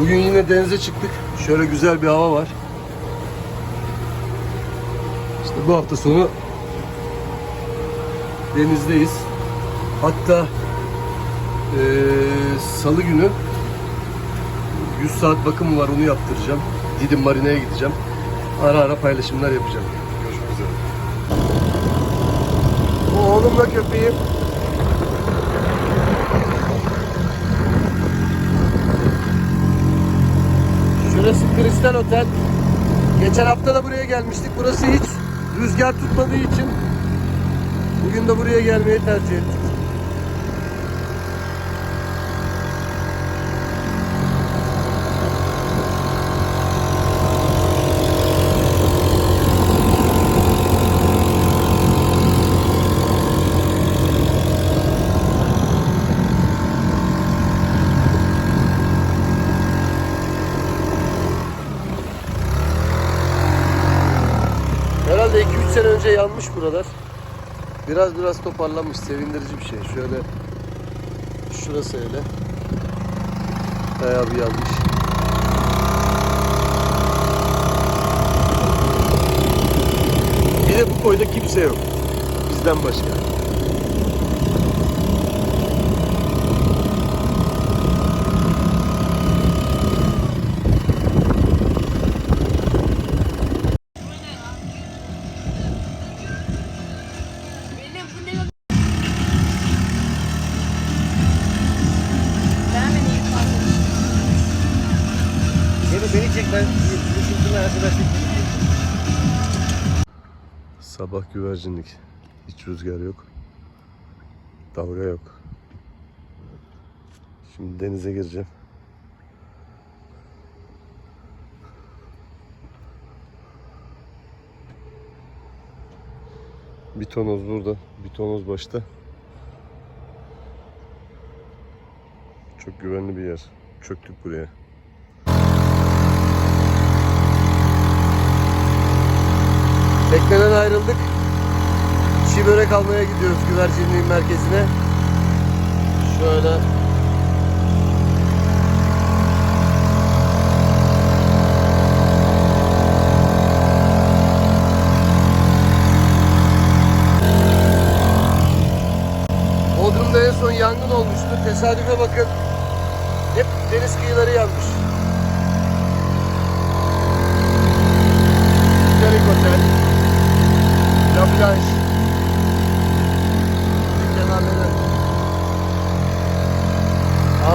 Bugün yine denize çıktık. Şöyle güzel bir hava var. İşte bu hafta sonu denizdeyiz. Hatta eee, salı günü 100 saat bakımı var onu yaptıracağım. Didim Marina'ya gideceğim. Ara ara paylaşımlar yapacağım. Görüşmek üzere. Oğlumla köpeğim. Şurası Kristal Otel. Geçen hafta da buraya gelmiştik. Burası hiç rüzgar tutmadığı için bugün de buraya gelmeyi tercih ettik. Yanmış buralar. Biraz biraz toparlanmış. Sevindirici bir şey. Şöyle şurası öyle. Bayağı bir yanmış. Bir de bu koyda kimse yok. Bizden başka. Benim bu ne? Ben beni ilk fazla Çek ben düşündüm arkadaşlık. Sabah güvercinlik. Hiç rüzgar yok. Dalga yok. Şimdi denize gireceğim. Bir tonoz burada, bir tonoz başta. Çok güvenli bir yer. Çöktük buraya. Tekneden ayrıldık. Çiğ börek almaya gidiyoruz güvercinliğin merkezine. Şöyle Bodrum'da en son yangın olmuştu. Tesadüfe bakın. Hep deniz kıyıları yanmış.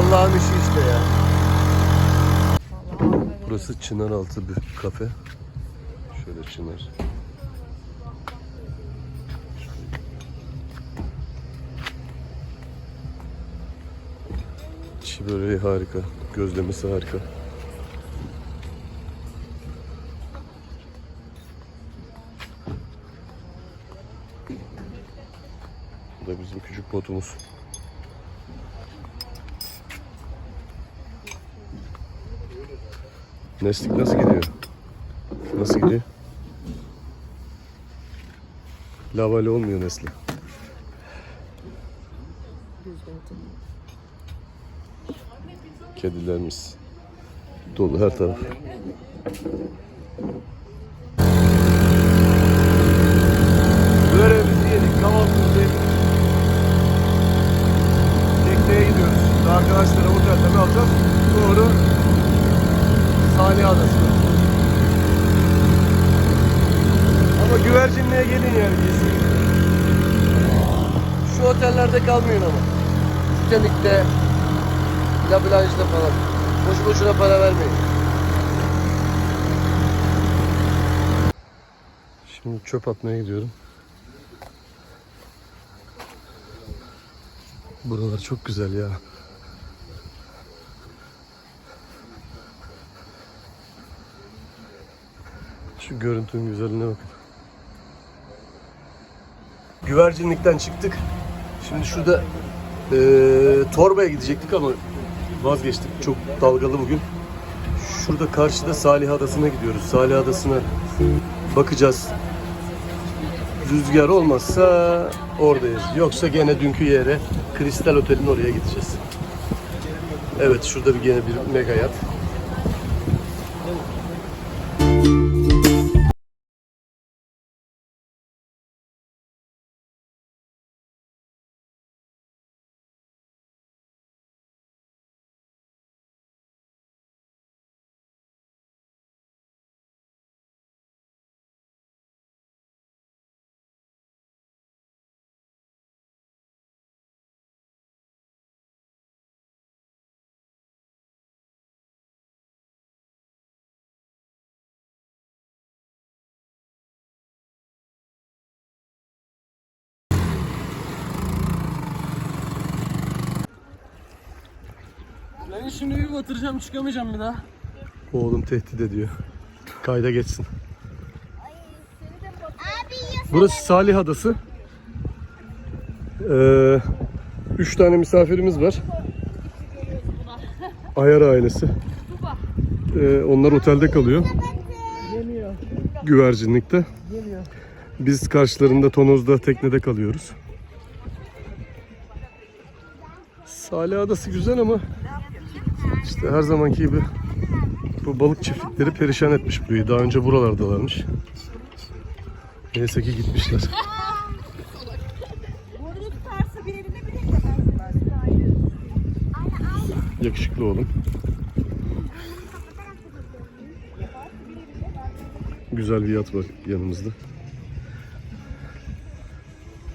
Allah'ın işi işte ya. Burası Çınaraltı bir kafe. Şöyle Çınar. Çiğ böreği harika. Gözlemesi harika. Bu da bizim küçük botumuz. Neslik nasıl gidiyor? Nasıl gidiyor? Lavale olmuyor Nesli. Kedilerimiz dolu her taraf. Şu otellerde kalmayın ama. Titanic'te, La Blanche'da falan. Boşu boşuna para vermeyin. Şimdi çöp atmaya gidiyorum. Buralar çok güzel ya. Şu görüntünün güzelliğine bakın. Güvercinlikten çıktık. Şimdi şurada eee Torba'ya gidecektik ama vazgeçtik. Çok dalgalı bugün. Şurada karşıda Salih Adası'na gidiyoruz. Salih Adası'na bakacağız. Rüzgar olmazsa oradayız. Yoksa gene dünkü yere Kristal Otel'in oraya gideceğiz. Evet şurada bir gene bir mega yat. Ben şimdi bir batıracağım çıkamayacağım bir daha. Oğlum tehdit ediyor. Kayda geçsin. Burası Salih Adası. Ee, üç tane misafirimiz var. Ayar ailesi. Ee, onlar otelde kalıyor. Güvercinlikte. Biz karşılarında Tonoz'da teknede kalıyoruz. Salih Adası güzel ama işte her zamanki gibi bu balık çiftlikleri perişan etmiş burayı. Daha önce buralardalarmış. Neyse ki gitmişler. Yakışıklı oğlum. Güzel bir yat var yanımızda.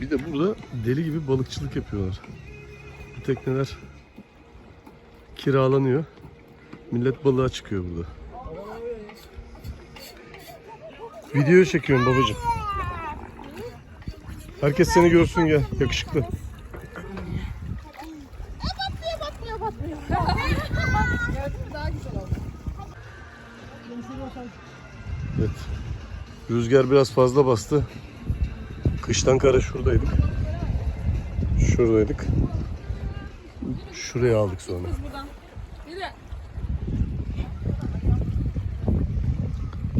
Bir de burada deli gibi balıkçılık yapıyorlar. Bu tekneler kiralanıyor. Millet balığa çıkıyor burada. Video çekiyorum babacığım. Herkes seni görsün gel. Yakışıklı. Evet. Rüzgar biraz fazla bastı. Kıştan kara şuradaydık. Şuradaydık. Şuraya aldık sonra.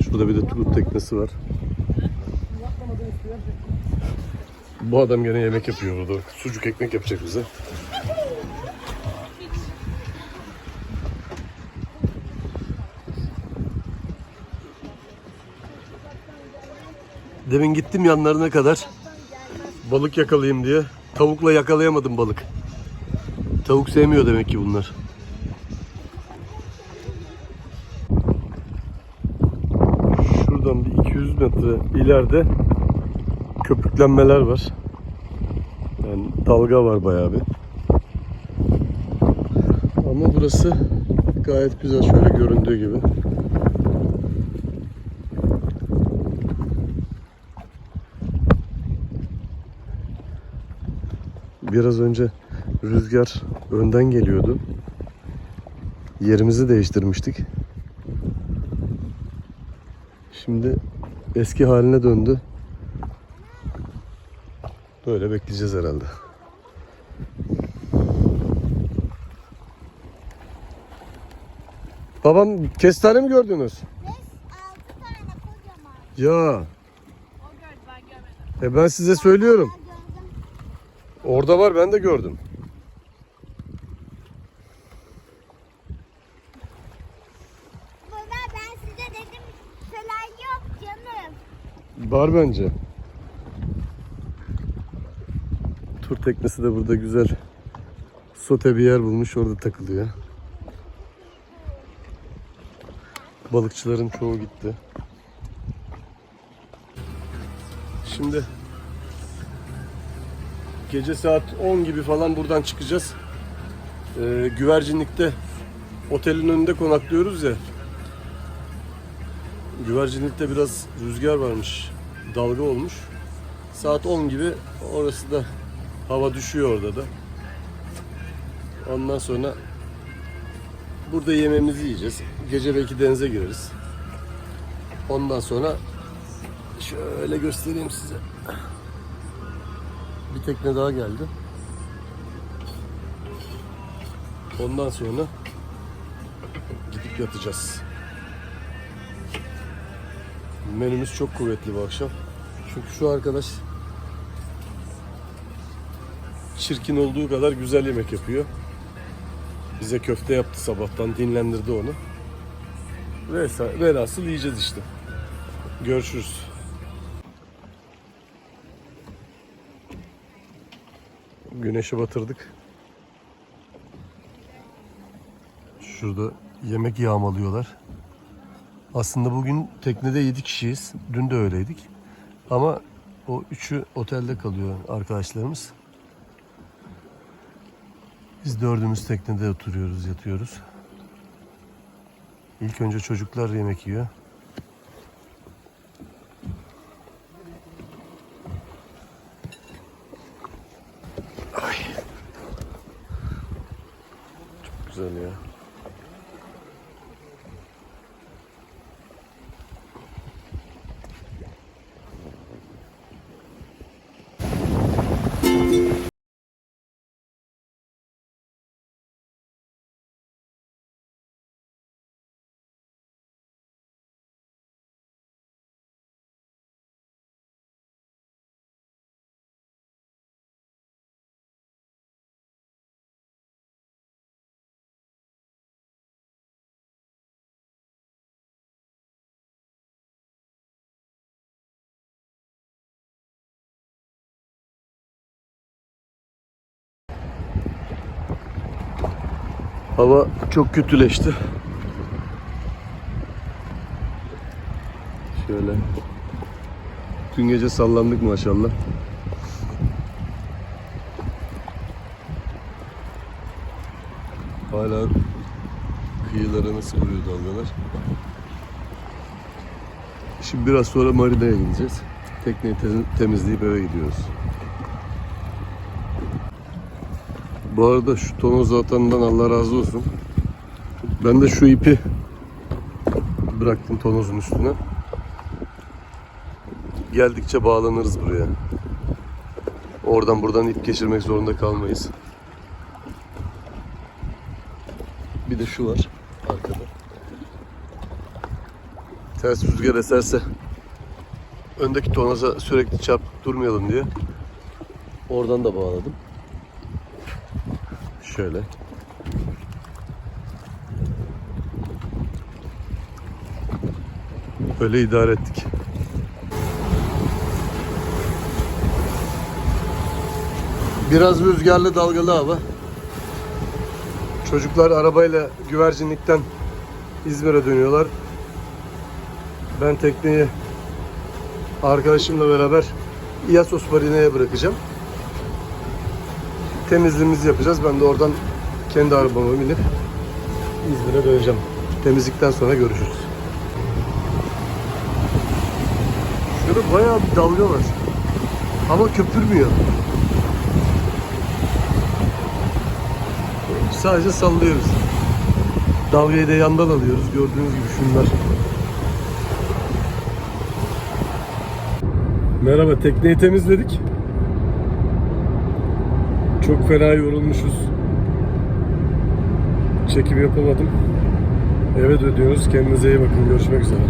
Şurada bir de tur teknesi var. Bu adam gene yemek yapıyor burada. Sucuk ekmek yapacak bize. Demin gittim yanlarına kadar balık yakalayayım diye. Tavukla yakalayamadım balık. Tavuk sevmiyor demek ki bunlar. Şuradan bir 200 metre ileride köpüklenmeler var. Yani dalga var bayağı bir. Ama burası gayet güzel şöyle göründüğü gibi. Biraz önce rüzgar önden geliyordu. Yerimizi değiştirmiştik. Şimdi eski haline döndü. Böyle bekleyeceğiz herhalde. Babam kestane mi gördünüz? altı tane kocaman. Ya. O gördü ben görmedim. E ben size söylüyorum. Orada var ben de gördüm. Baba ben size dedim falan yok canım. Var bence. Tur teknesi de burada güzel. Sote bir yer bulmuş orada takılıyor. Balıkçıların çoğu gitti. Şimdi gece saat 10 gibi falan buradan çıkacağız. Ee, güvercinlikte otelin önünde konaklıyoruz ya. Güvercinlikte biraz rüzgar varmış. Dalga olmuş. Saat 10 gibi orası da hava düşüyor orada da. Ondan sonra burada yemeğimizi yiyeceğiz. Gece belki denize gireriz. Ondan sonra şöyle göstereyim size. Bir tekne daha geldi. Ondan sonra gidip yatacağız. Menümüz çok kuvvetli bu akşam. Çünkü şu arkadaş çirkin olduğu kadar güzel yemek yapıyor. Bize köfte yaptı sabahtan, dinlendirdi onu. Vesaire, velhasıl yiyeceğiz işte. Görüşürüz. Güneşi batırdık. Şurada yemek yağmalıyorlar. Aslında bugün teknede 7 kişiyiz. Dün de öyleydik. Ama o üçü otelde kalıyor arkadaşlarımız. Biz dördümüz teknede oturuyoruz, yatıyoruz. İlk önce çocuklar yemek yiyor. Ay. Çok güzel ya. Hava çok kötüleşti. Şöyle. Dün gece sallandık maşallah. Hala kıyılara nasıl vuruyor dalgalar. Şimdi biraz sonra marinaya gideceğiz. Tekneyi te- temizleyip eve gidiyoruz. Bu arada şu tonoz atandan Allah razı olsun. Ben de şu ipi bıraktım tonozun üstüne. Geldikçe bağlanırız buraya. Oradan buradan ip geçirmek zorunda kalmayız. Bir de şu var arkada. Ters rüzgar eserse öndeki tonoza sürekli çarpıp durmayalım diye oradan da bağladım. Şöyle. Böyle idare ettik. Biraz rüzgarlı dalgalı hava. Çocuklar arabayla güvercinlikten İzmir'e dönüyorlar. Ben tekneyi arkadaşımla beraber İyasos Marine'ye bırakacağım temizliğimizi yapacağız. Ben de oradan kendi arabama binip İzmir'e döneceğim. Temizlikten sonra görüşürüz. Şurada bayağı bir dalga var. Ama köpürmüyor. Sadece sallıyoruz. Dalgayı da yandan alıyoruz. Gördüğünüz gibi şunlar. Merhaba, tekneyi temizledik. Çok fena yorulmuşuz. Çekim yapamadım. Eve dönüyoruz. Kendinize iyi bakın. Görüşmek üzere.